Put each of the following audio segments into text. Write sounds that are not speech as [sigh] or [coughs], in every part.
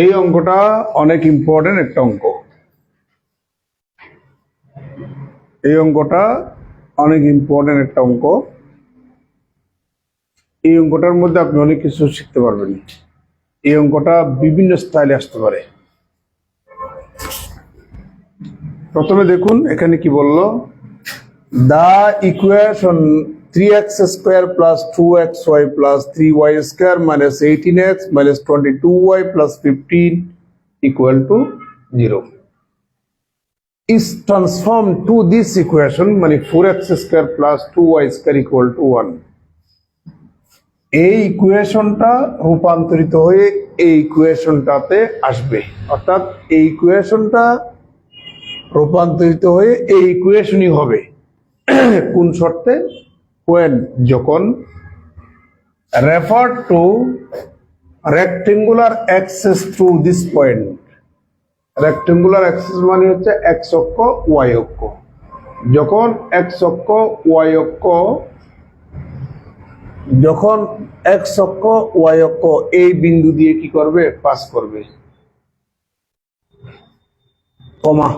এই অঙ্কটা অনেক ইম্পর্টেন্ট একটা অঙ্ক। এই অঙ্কটা অনেক ইম্পর্টেন্ট একটা অঙ্ক। এই অঙ্কটার মধ্যে আপনি অনেক কিছু শিখতে পারবেন। এই অঙ্কটা বিভিন্ন স্টাইলে আসতে পারে। প্রথমে দেখুন, এখানে কি বলল? X y plus three y square minus eighteen x minus twenty two y plus fifteen equal to zero is transformed to this equation মানে 4x square plus 2y square equal to 1 এই ইকুয়েশনটা রূপান্তরিত হয়ে এই ইকুয়েশনটাতে আসবে। অর্থাৎ এই ইকুয়েশনটা রূপান্তরিত হয়ে এই ইকুয়েশনই হবে। [coughs] কোন শর্তে? when, যখন refer to rectangular axes through this point rectangular axes মানে হচ্ছে এক্স অক্ষ ওয়াই অক্ষ। যখন এক্স অক্ষ ওয়াই অক্ষ, যখন এক্স অক্ষ ওয়াই অক্ষ, এই বিন্দু দিয়ে কি করবে? পাস করবে। Comma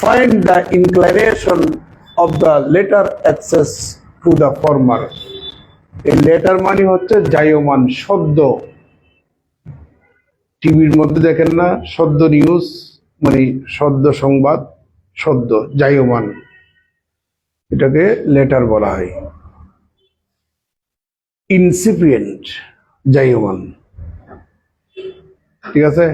find the inclination of the latter axes to the former এই লেটার মানে হচ্ছে জায়মান শব্দ টিভির মধ্যে দেখেন না, সদ্য নিউজ মানে সদ্য সংবাদ, সদ্য, জায়মান। এটাকে লেটার বলা হয়। ইনসিপিয়েন্ট জায়মান। ঠিক আছে?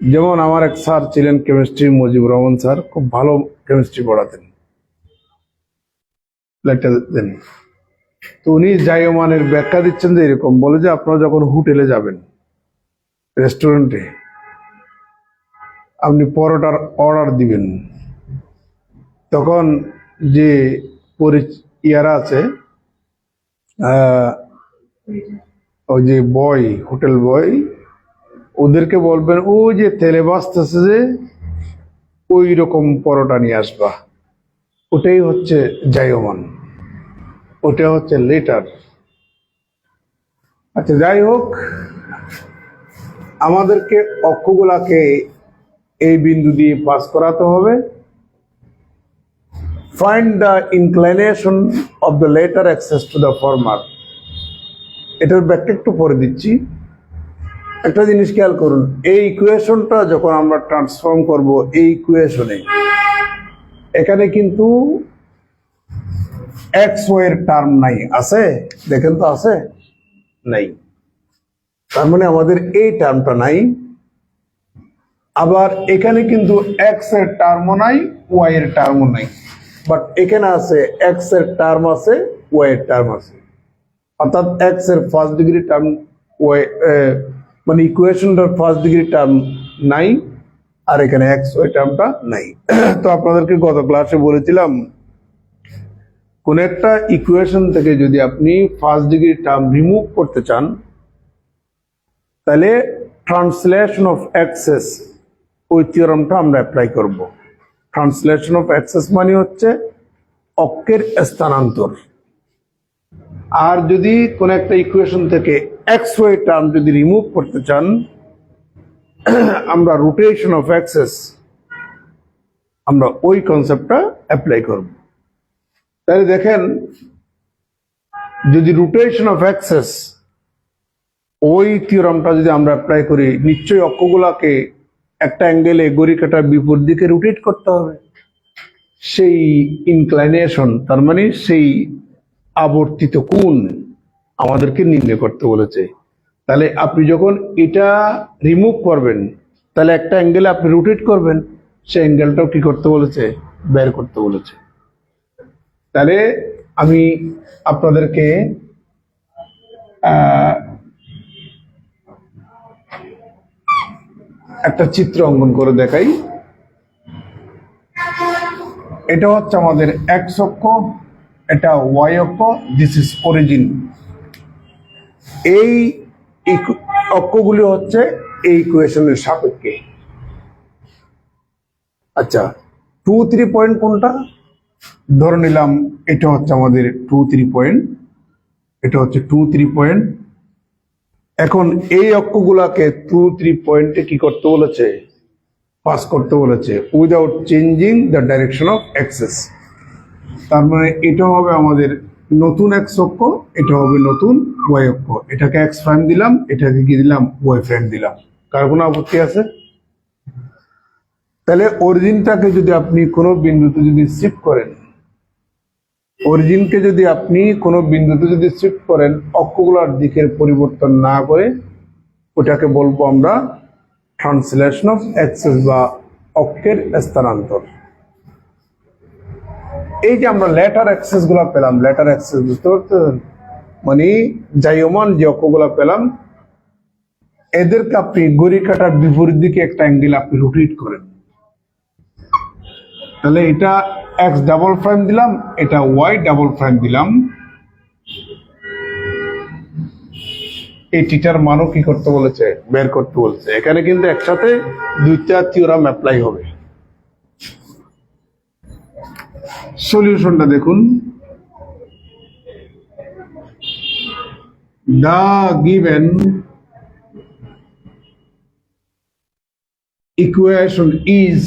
যেমন আমার এক স্যার ছিলেন কেমিস্ট্রি মুজিবুর রহমান স্যার খুব ভালো কেমিস্ট্রি পড়াতেন। লেটার দেন। তো উনি জায়মানের ব্যাখ্যা দিচ্ছেন যে এরকম, বলে যে আপনারা যখন হোটেলে যাবেন, রেস্টুরেন্টে, আপনি পরোটার অর্ডার দিবেন। তখন যে ইয়ারা আছে ওই যে বয়, হোটেল বয়, ওদেরকে বলবেন ও যে তেলে বাঁচতেছে যে ওই রকম পরোটা নিয়ে আসবা। ওটাই হচ্ছে জায়মান। ওটা হচ্ছে লেটার। আচ্ছা যাই হোক, আমাদেরকে অক্ষগুলাকে এই বিন্দু দিয়ে পাস করাতে হবে। Find the inclination of the latter axes to the former এটার ব্যাখ্যা একটু পরে দিচ্ছি। একটা জিনিস খেয়াল করুন এই ইকুয়েশনটা যখন আমরা ট্রান্সফর্ম করব এই ইকুয়েশনে এখানে কিন্তু এক্স ওয়ের টার্ম নাই আছে? দেখেন তো আছে? নাই। তার মানে আমাদের এই টার্মটা নাই। আবার এখানে কিন্তু এক্সের টার্মও নাই ওয়াই এর টার্মও নাই। বাট এখানে আছে এক্সের টার্ম আছে ওয়াই এর টার্ম আছে। অর্থাৎ এক্সের ফার্স্ট ডিগ্রি টার্ম ওয়াই মানে ইকুয়েশনটার ফার্স্ট ডিগ্রি টার্ম নাই আর এখানে এক্স ওয়াই টার্মটা নাই তো আপনাদেরকে গত ক্লাসে বলেছিলাম, কোন একটা ইকুয়েশন থেকে যদি আপনি ফার্স্ট ডিগ্রি টার্ম রিমুভ করতে চান, তাহলে ট্রান্সলেশন অফ অ্যাক্সেস ওই থিওরামটা আমরা অ্যাপ্লাই করব। ট্রান্সলেশন অফ অ্যাক্সেস মানে হচ্ছে অক্ষের স্থানান্তর। আর যদি কোন একটা ইকুয়েশন থেকে এক্স ওয়াই টার্ম যদি রিমুভ করতে চান, আমরা রোটেশন অফ অ্যাক্সেস আমরা ওই কনসেপ্টটা অ্যাপ্লাই করব। তাহলে দেখেন, যদি রোটেশন অফ অ্যাক্সেস ওই থিওরামটা যদি আমরা অ্যাপ্লাই করি, নিশ্চয়ই অক্ষগুলাকে একটা অ্যাঙ্গেলে গড়ি কাটার বিপরীত দিকে রোটেট করতে হবে। সেই ইনক্লাইনেশন তার মানে সেই আবর্তিত কোণ আমাদেরকে নির্ণয় করতে বলেছে। তাহলে আপনি যখন এটা রিমুভ করবেন, তাহলে একটা অ্যাঙ্গেলে আপনি রোটেট করবেন, সেই অ্যাঙ্গেলটাও কি করতে বলেছে? বের করতে বলেছে। তাহলে আমি আপনাদেরকে একটা চিত্র অঙ্কন করে দেখাই। এটা হচ্ছে আমাদের এক্স অক্ষ, এটা ওয়াই অক্ষ দিস ইজ অরিজিন এই অক্ষগুলি হচ্ছে এই ইকুয়েশনের সাপেক্ষে। আচ্ছা টু থ্রি পয়েন্ট কোনটা? ধরে নিলাম, এটা হচ্ছে আমাদের টু থ্রি পয়েন্ট এটা হচ্ছে টু থ্রি পয়েন্ট এখন এই অক্ষগুলাকে টু থ্রি পয়েন্টে কি করতে বলেছে? পাস করতে বলেছে without changing the direction of axes তার মানে এটা হবে আমাদের নতুন এক্স অক্ষ এটা হবে নতুন ওয়াই অক্ষ এটাকে এক্স প্রাইম দিলাম, এটাকে কি দিলাম? ওয়াই প্রাইম দিলাম। কার কোনো আপত্তি আছে? তাহলে অরিজিনটাকে যদি আপনি কোনো বিন্দুতে যদি শিফট করেন, অরিজিনকে যদি আপনি কোনো বিন্দুতে যদি শিফট করেন অক্ষগুলোর দিকের পরিবর্তন না করে, ওটাকে বলব আমরা ট্রান্সলেশন অফ অ্যাক্সেস বা অক্ষের স্থানান্তর। এই যে আমরা লেটার অ্যাক্সেসগুলা পেলাম লেটার অ্যাক্সেস বুঝতে পারছেন মানে জায়মান যে অক্ষগুলা পেলাম, এদেরকে আপনি গড়ি কাটার বিপরীত দিকে একটা অ্যাঙ্গেল আপনি রোটেট করেন। তাহলে এটা এক্স ডাবল প্রাইম দিলাম, এটা ওয়াই ডাবল প্রাইম দিলাম। এই টিটার মানও কি করতে বলেছে? বের করতে বলেছে। এখানে কিন্তু একসাথে দুইটা থিওরাম অ্যাপ্লাই হবে। সলিউশনটা দেখুন। The given equation is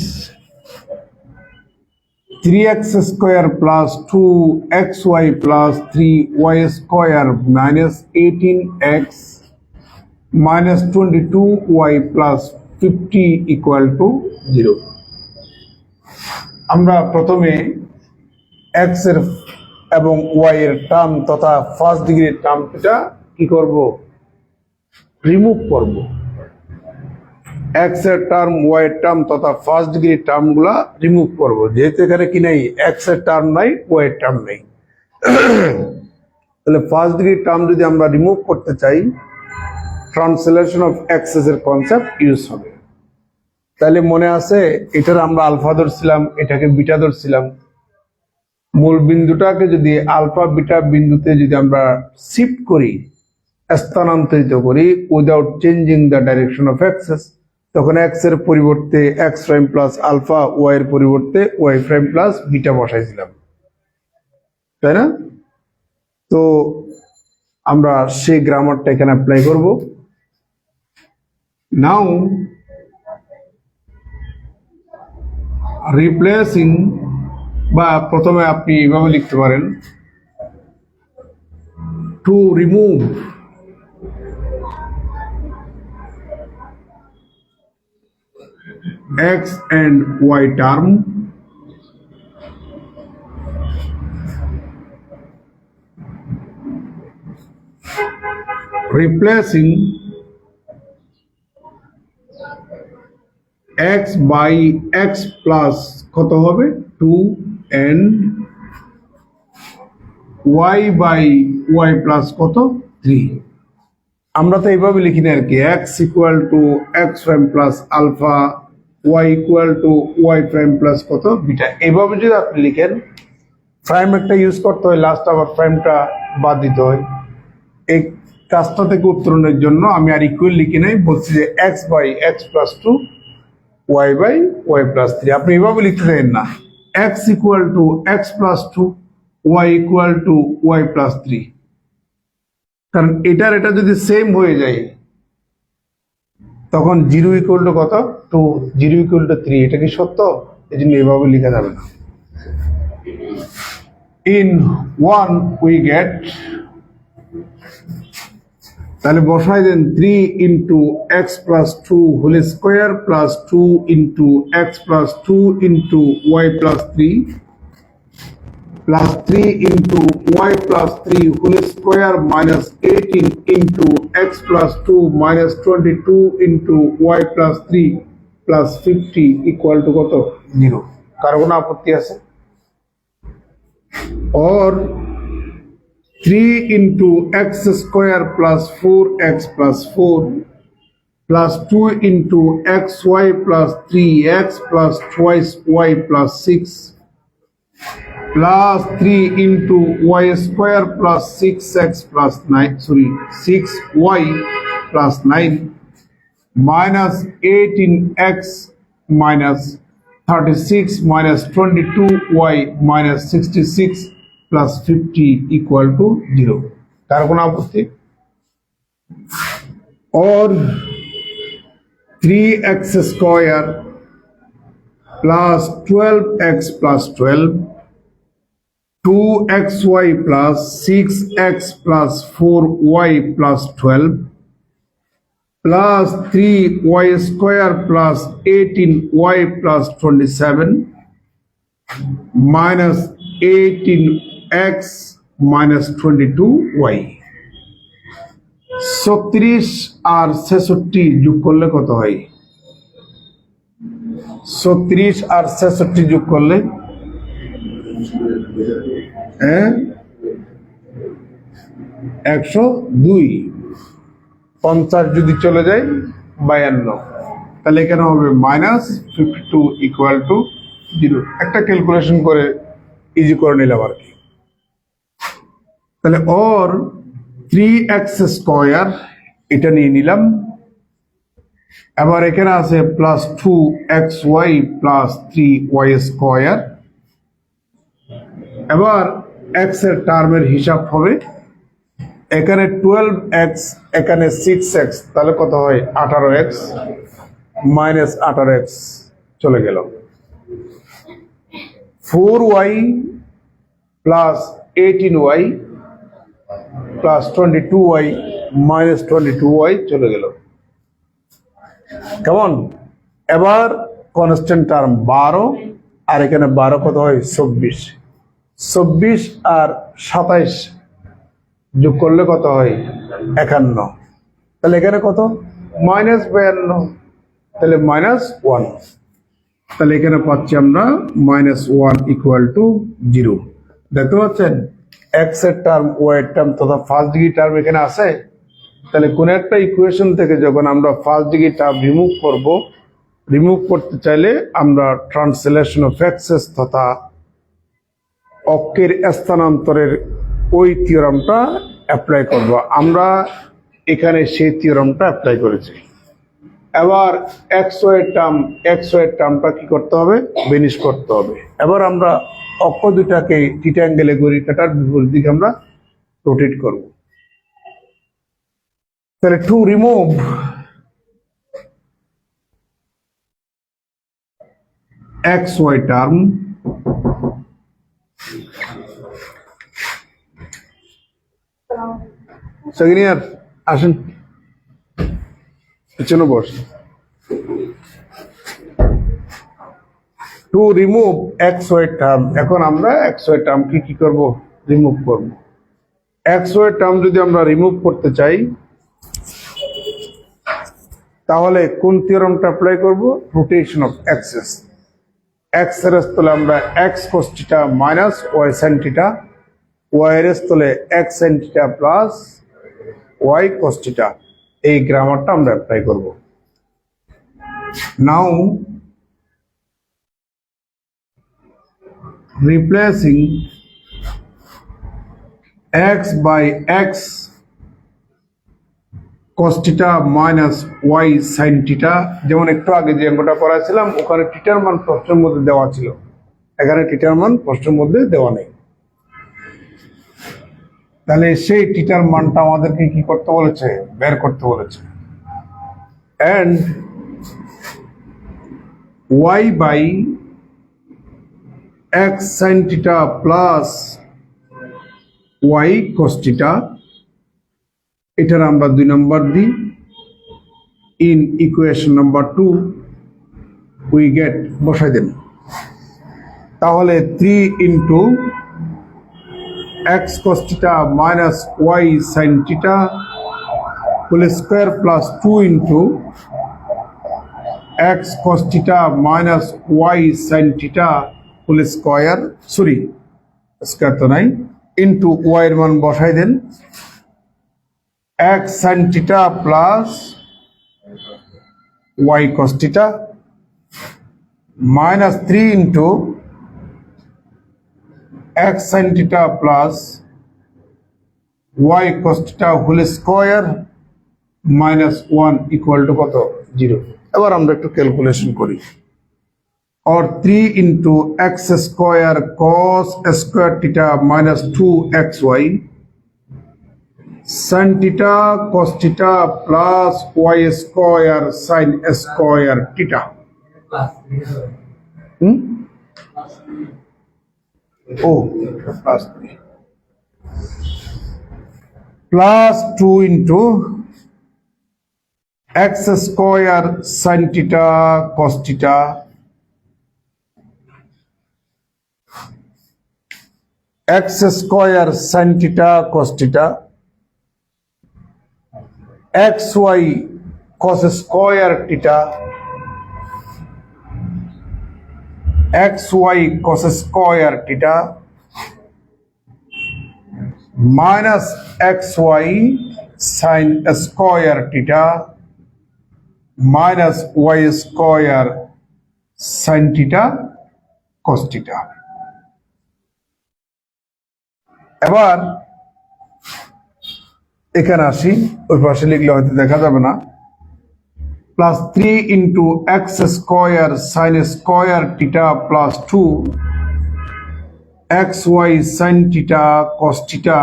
three x square plus two x y plus three y square minus eighteen x minus twenty two y plus fifty equal to zero আমরা প্রথমে x এর এবং y এর term তথা first ডিগ্রির টার্মটা কি করব? Remove করব। এক্সের টার্ম ওয়াই এর টার্ম তথা ফার্স্ট ডিগ্রি টার্মগুলা রিমুভ করব। যেহেতু এখানে কি নাই? এক্সের টার্ম নাই ওয়াই এর টার্ম নেই। তাহলে ফার্স্ট ডিগ্রি টার্ম যদি আমরা রিমুভ করতে চাই ট্রান্সলেশন অফ এক্সেস এর কনসেপ্ট ইউজ হবে। তাহলে মনে আছে, এটার আমরা আলফা ধরছিলাম, এটাকে বিটা ধরছিলাম। মূল বিন্দুটাকে যদি আলফা বিটা বিন্দুতে যদি আমরা শিফট করি, স্থানান্তরিত করি without changing the direction of axes তখন এক্সের পরিবর্তে x prime plus alpha y এর পরিবর্তে ওয়াই প্রাইম প্লাস বিটা বসাইছিলাম। তাই না? তো আমরা সেই গ্রামারটা এখানে অ্যাপ্লাই করব। নাও রিপ্লেসিং বা প্রথমে আপনি এভাবে লিখতে পারেন to remove x and y term replacing x by x plus কত হবে? To and y by y plus কত? 3 আমরা তো এইভাবে লিখি না আর কি। X equal to x prime plus alpha y equal to y prime plus কত? বিটা এইভাবে যদি আপনি লিখেন প্রাইম একটা ইউজ করতে হয় লাস্ট আবার প্রাইমটা বাদ দিতে হয়। এই কাজটা থেকে উত্তরণের জন্য আমি আর ইকুয়াল লিখি নাই বলছি যে x by x plus two y by y plus three আপনি এভাবে লিখতে দেন না। X equal to x plus two y equal to y plus three কারণ এটার এটা যদি সেম হয়ে যায়, তখন জিরো ইকুয়াল টু কত? Two zero equal to three এটা কি সত্য? এই জন্য এভাবে লেখা যাবে না। ইন ওয়ান উই গেট তাহলে বসাই দেন three into x plus two whole square plus two into x plus two into y plus three plus 3 into y plus 3 whole square minus 18 into x plus 2 minus 22 into y plus 3 plus 50 equal to কত 0 কার কোনো আপত্তি আছে or 3 into x square plus 4x plus 4 plus 2 into xy plus 3x plus twice y plus 6 plus 3 into y square plus 6x plus 9 sorry 6y plus 9 minus 18x minus 36 minus 22y minus 66 plus fifty equal to zero কার কোনো আপত্তি और three x square plus twelve x plus twelve two x y plus six x plus four y plus twelve plus three y square plus eighteen y plus twenty seven minus eighteen x minus twenty two y ছত্রিশ আর ছেষট্টি যোগ করলে কত হয়? ছত্রিশ আর ছেষট্টি যোগ করলে হ্যাঁ? একশো দুই। পঞ্চাশ যদি চলে যায়, বায়ান্ন। তাহলে কেন হবে minus fifty two equal to zero একটা ক্যালকুলেশন করে ইজি করে নিলাম আর কি। তাহলে ওর থ্রি এক্স স্কোয়ার এটা নিয়ে নিলাম। এবার এখানে আছে plus two x y plus three y square এবার এক্সের টার্মের হিসাব হবে। এখানে টুয়েলভ এক্স এখানে সিক্স এক্স তাহলে কত হয়? আঠারো এক্স মাইনাস আঠারো এক্স চলে গেল। Four y plus eighteen y plus twenty two y minus twenty two y চলে গেল। কেমন? এবার কনস্ট্যান্ট টার্ম বারো, আর এখানে বারো কত হয়? চব্বিশ। চব্বিশ আর সাতাইশ যোগ করলে কত হয়? একান্ন। তাহলে এখানে কত? মাইনাস বায়ান্ন। তাহলে মাইনাস ওয়ান তাহলে এখানে পাচ্ছি আমরা minus one equal to zero দেখতে পাচ্ছেন? এক্সের টার্ম ওয়াই টার্ম তথা ফার্স্ট ডিগ্রি টার্ম এখানে আছে। তাহলে কোন একটা ইকুয়েশন থেকে যখন আমরা ফার্স্ট ডিগ্রি টার্ম রিমুভ করব রিমুভ করতে চাইলে আমরা ট্রান্সলেশন অফ এক্সেস তথা অক্ষের স্থানান্তরের ওই থিওরামটা অ্যাপ্লাই করব। আমরা এখানে সেই থিওরামটা অ্যাপ্লাই করেছি। এবার এক্স ওয়ের টার্ম এক্স ওয়ের টার্মটা কি করতে হবে? বেনিশ করতে হবে। এবার আমরা অক্ষ দুটাকে টিটা অ্যাঙ্গেলে গড়ি কাটার বিপরীত দিকে আমরা রোটেট করব। তাহলে to remove x y term second year আসেন, পিছনে বস টু রিমুভ এক্স টার্ম এখন আমরা এক্স টার্মকে কি করব? রিমুভ করব। এক্স টার্ম যদি আমরা রিমুভ করতে চাই, তাহলে কোন থিওরামটা অ্যাপ্লাই করব? রোটেশন অফ অ্যাক্সেস এক্সের স্থলে আমরা x cos theta minus y sin theta y এর স্থলে x sin theta plus y cos theta এই গ্রামারটা আমরা অ্যাপ্লাই করব। নাও replacing x by x cos theta minus y sin theta, যেমন একটু আগে যে অঙ্কটা করাছিলাম, ওখানে টিটার মান প্রশ্নের মধ্যে দেওয়া ছিল। এখানে টিটার মান প্রশ্নের মধ্যে দেওয়া নেই। তাহলে সেই টিটার মানটা আমাদেরকে কি করতে বলেছে? বের করতে বলেছে। And y by sin theta plus y cos theta এটার আমরা দুই নম্বর দিই। In equation number two we get বসাই দেন তাহলে three into x theta minus y sine theta whole square plus two into x theta minus y sine theta whole square, sorry, square তো নাই into y এর মান বসাই দেন। X sine theta plus y theta minus three into x sine theta plus y cos theta whole square minus one equal to কত? Zero এবার আমরা একটু calculation করি। Or 3 into x square cos square theta minus 2xy sin theta cos theta plus y square sin square theta. Hmm? Oh, plus 3. Plus 2 into x square sin theta cos theta x square sine theta cos theta x y cos square theta x y cos square theta minus x y sine square theta minus y square sine theta cos theta এবার এখানে আসি, ওই পাশে লিখলে হয়তো দেখা যাবে না। Plus three into x square sine square theta plus two x y sine theta cos theta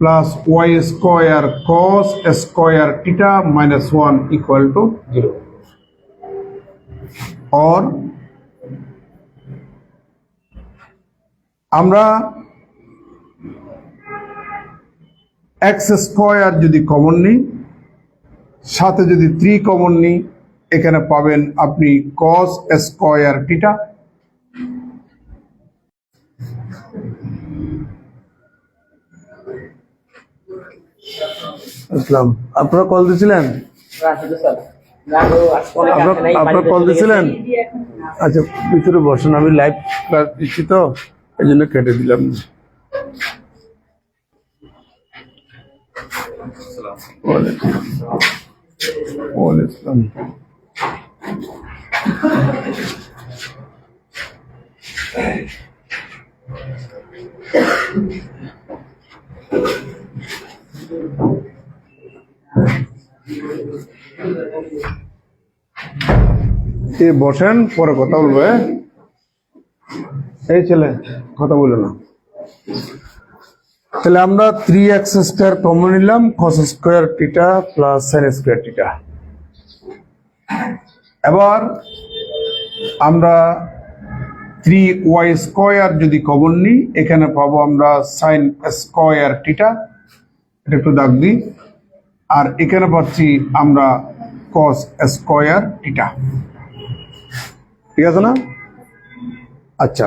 plus y square cos square theta minus one equal to zero আমরা এক্স স্কোয়ার যদি কমন নিই, সাথে যদি থ্রি কমন নিই, এখানে পাবেন আপনি কস square টিটা আসলাম। আপনারা কল দিয়েছিলেন? আপনার কল দিয়েছিলেন? আচ্ছা ভিতরে বসেন, আমি লাইভ দিচ্ছি তো, এই জন্য কেটে দিলাম। ওয়ালাইকুম বসেন পরে কথা বলব হ্যাঁ? এই ছেলে কথা বলে না। তাহলে আমরা থ্রি এক্স স্কোয়ার কমন নিলাম cos square theta plus sine square theta এবার আমরা থ্রি ওয়াই স্কোয়ার যদি কমন নিই, এখানে পাবো আমরা সাইন স্কোয়ার টিটা এটা একটু দাগ দিই। আর এখানে পাচ্ছি আমরা কস স্কোয়ার টিটা ঠিক আছে না? আচ্ছা।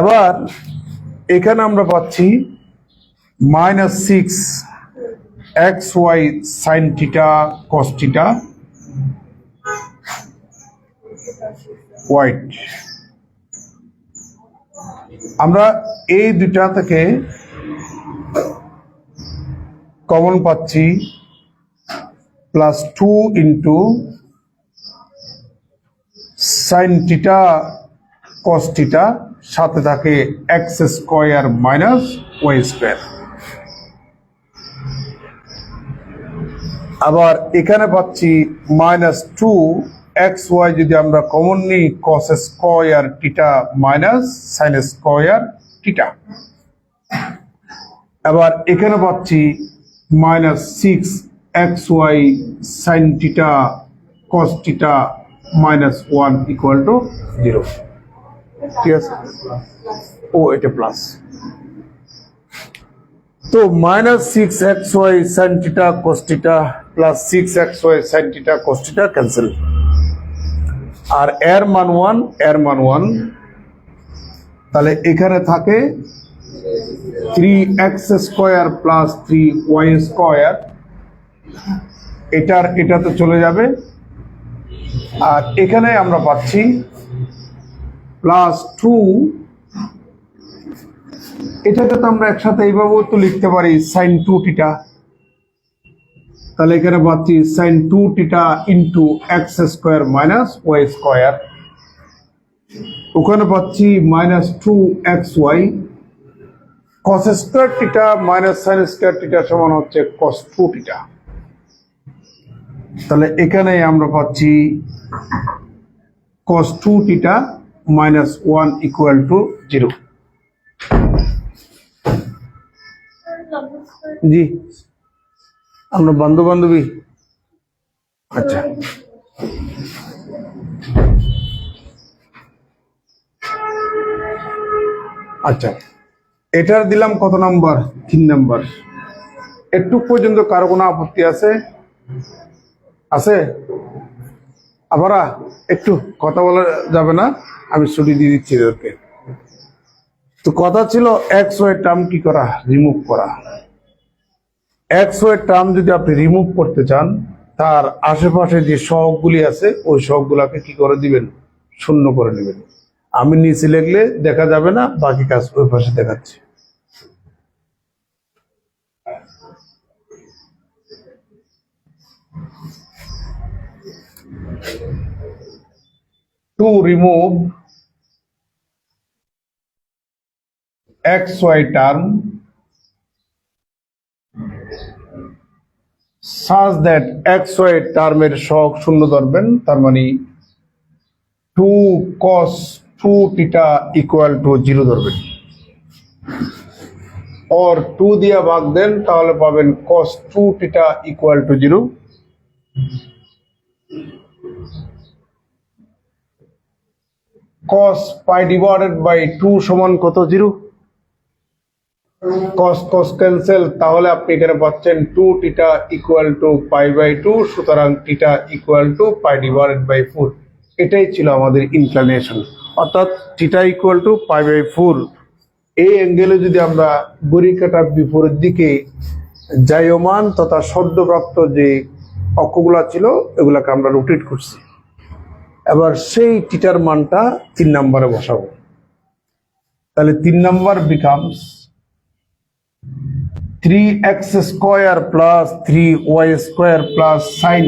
এবার এখানে আমরা পাচ্ছি minus six x y sine theta cos theta আমরা এই দুটা থেকে কমন পাচ্ছি plus two into sine theta cos theta সাথে থাকে x square minus y square আবার এখানে পাচ্ছি মাইনাস টু এক্স ওয়াই যদি আমরা কমন নিই cos square theta minus sine square theta আবার এখানে পাচ্ছি minus six x y sine theta cos theta minus one equal to zero ঠিক আছে? ও, এটা প্লাস তো minus six x y sine theta cos theta plus six x y sine theta cos theta cancel আর এর মান ওয়ানের মান one তাহলে এখানে থাকে three x square plus three y square এটার এটাতে চলে যাবে। আর এখানে আমরা পাচ্ছি প্লাস টু এটাকে তো আমরা একসাথে এইভাবেও তো লিখতে পারি সাইন টু টিটা তাহলে এখানে পাচ্ছি sine two theta into x square minus y square ওখানে পাচ্ছি minus two x y cos square theta minus sine square theta সমান হচ্ছে কস টু টিটা তাহলে এখানে আমরা পাচ্ছি cos two theta minus one equal to zero জি। আমরা বন্ধু বান্ধবী আচ্ছা। আচ্ছা। এটার দিলাম কত নাম্বার? তিন নাম্বার। একটু পর্যন্ত কারও কোনো আপত্তি আছে? আছে? আবারা, একটু কথা বলা যাবে না? আমি ছুটি দিয়ে দিচ্ছি এদেরকে। তো কথা ছিল এক্স ওয়াই টার্ম কি করা? রিমুভ করা। এক্স ওয়াই টার্ম যদি আপনি রিমুভ করতে চান, তার আশেপাশে যে সহগগুলি আছে, ওই সহগগুলাকে কি করে দিবেন? শূন্য করে নেবেন। আমি নিচে লিখলে দেখা যাবে না, বাকি কাজ ওই পাশে দেখাচ্ছি। To remove xy term such that xy টার্মের সহগ শূন্য ধরবেন, তার মানে two cos two theta equal to zero ধরবেন। or টু দিয়ে ভাগ দেন, তাহলে পাবেন cos two theta equal to zero cos pi divided by 2 সমান কত? জিরো cos cos ক্যান্সেল তাহলে আপনি এখানে পাচ্ছেন 2 theta equal to pi by two সুতরাং theta equal to pi divided by four এটাই ছিল আমাদের ইনক্লানেশন অর্থাৎ theta equal to pi by four এই অ্যাঙ্গেলে যদি আমরা গড়ি কাটার বিপরীত দিকে জায়মান তথা সদ্যপ্রাপ্ত যে অক্ষগুলা ছিল, এগুলাকে আমরা রোটেট করছি। এবার সেই টিটার মানটা তিন নম্বরে বসাবো। তাহলে তিন number becomes three x square plus three y square plus sine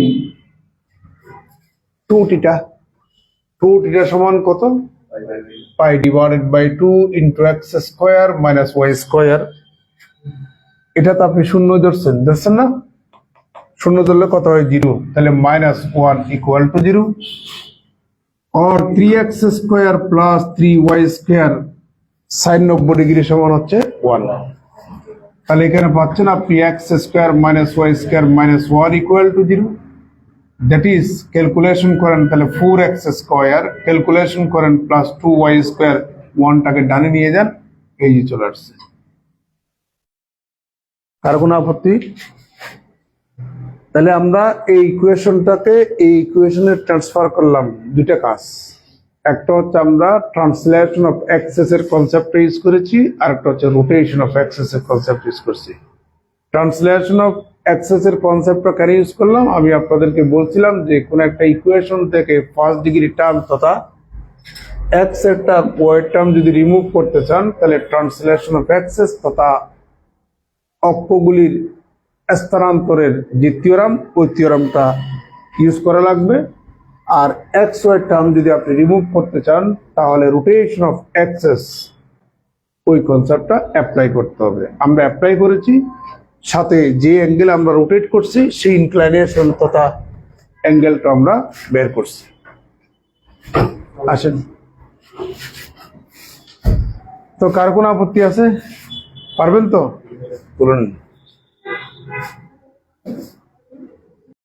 two theta two theta সমান কত? Pi divided by two into x square minus y square এটা তো আপনি শূন্য ধরছেন ধরছেন না? শূন্য ধরলে কত হয়? জিরো তাহলে minus one equal to zero और three x square plus three y square sine নব্বই ডিগ্রি সমান হচ্ছে ওয়ান তাহলে এখানে পাচ্ছেন আপনি x square minus y square minus one equal to zero that is calculation করেন তাহলে ফোর এক্স স্কোয়ার ক্যালকুলেশন করেন প্লাস টু ওয়াই স্কোয়ার ওয়ানটাকে ডানে নিয়ে যান, এই যে চলে আসছে। কার কোনো আপত্তি? তাহলে আমরা এই ইকুয়েশনটাকে এই ইকুয়েশনে ট্রান্সফার করলাম, দুইটা কাজ। একটা হচ্ছে আমরা ট্রান্সলেশন অফ অ্যাক্সেস এর কনসেপ্ট ইউজ করেছি, আর একটা হচ্ছে রোটেশন অফ অ্যাক্সেস এর কনসেপ্ট ইউজ করছি। ট্রান্সলেশন অফ অ্যাক্সেস এর কনসেপ্টটা কেন ইউজ করলাম? আমি আপনাদেরকে বলছিলাম যে কোন একটা ইকুয়েশন থেকে ফার্স্ট ডিগ্রি টার্ম তথা এক্স এরটা ওয়াই টার্ম যদি রিমুভ করতে চান, তাহলে ট্রান্সলেশন অফ অ্যাক্সেস তথা অক্ষগুলির স্থানান্তরের যে থিওরাম ওই থিওরামটা ইউজ করা লাগবে। আর এক্স ওয়াই টার্ম যদি আপনি রিমুভ করতে চান, তাহলে রোটেশন অফ অ্যাক্সেস ওই কনসেপ্টটা অ্যাপ্লাই করতে হবে। আমরা অ্যাপ্লাই করেছি, সাথে যে অ্যাঙ্গেল আমরা রোটেট করছি, সেই ইনক্লাইনেশন তথা অ্যাঙ্গেলটা আমরা বের করছি। আসেন। তো কার কোনো আপত্তি আছে? পারবেন তো? বলুন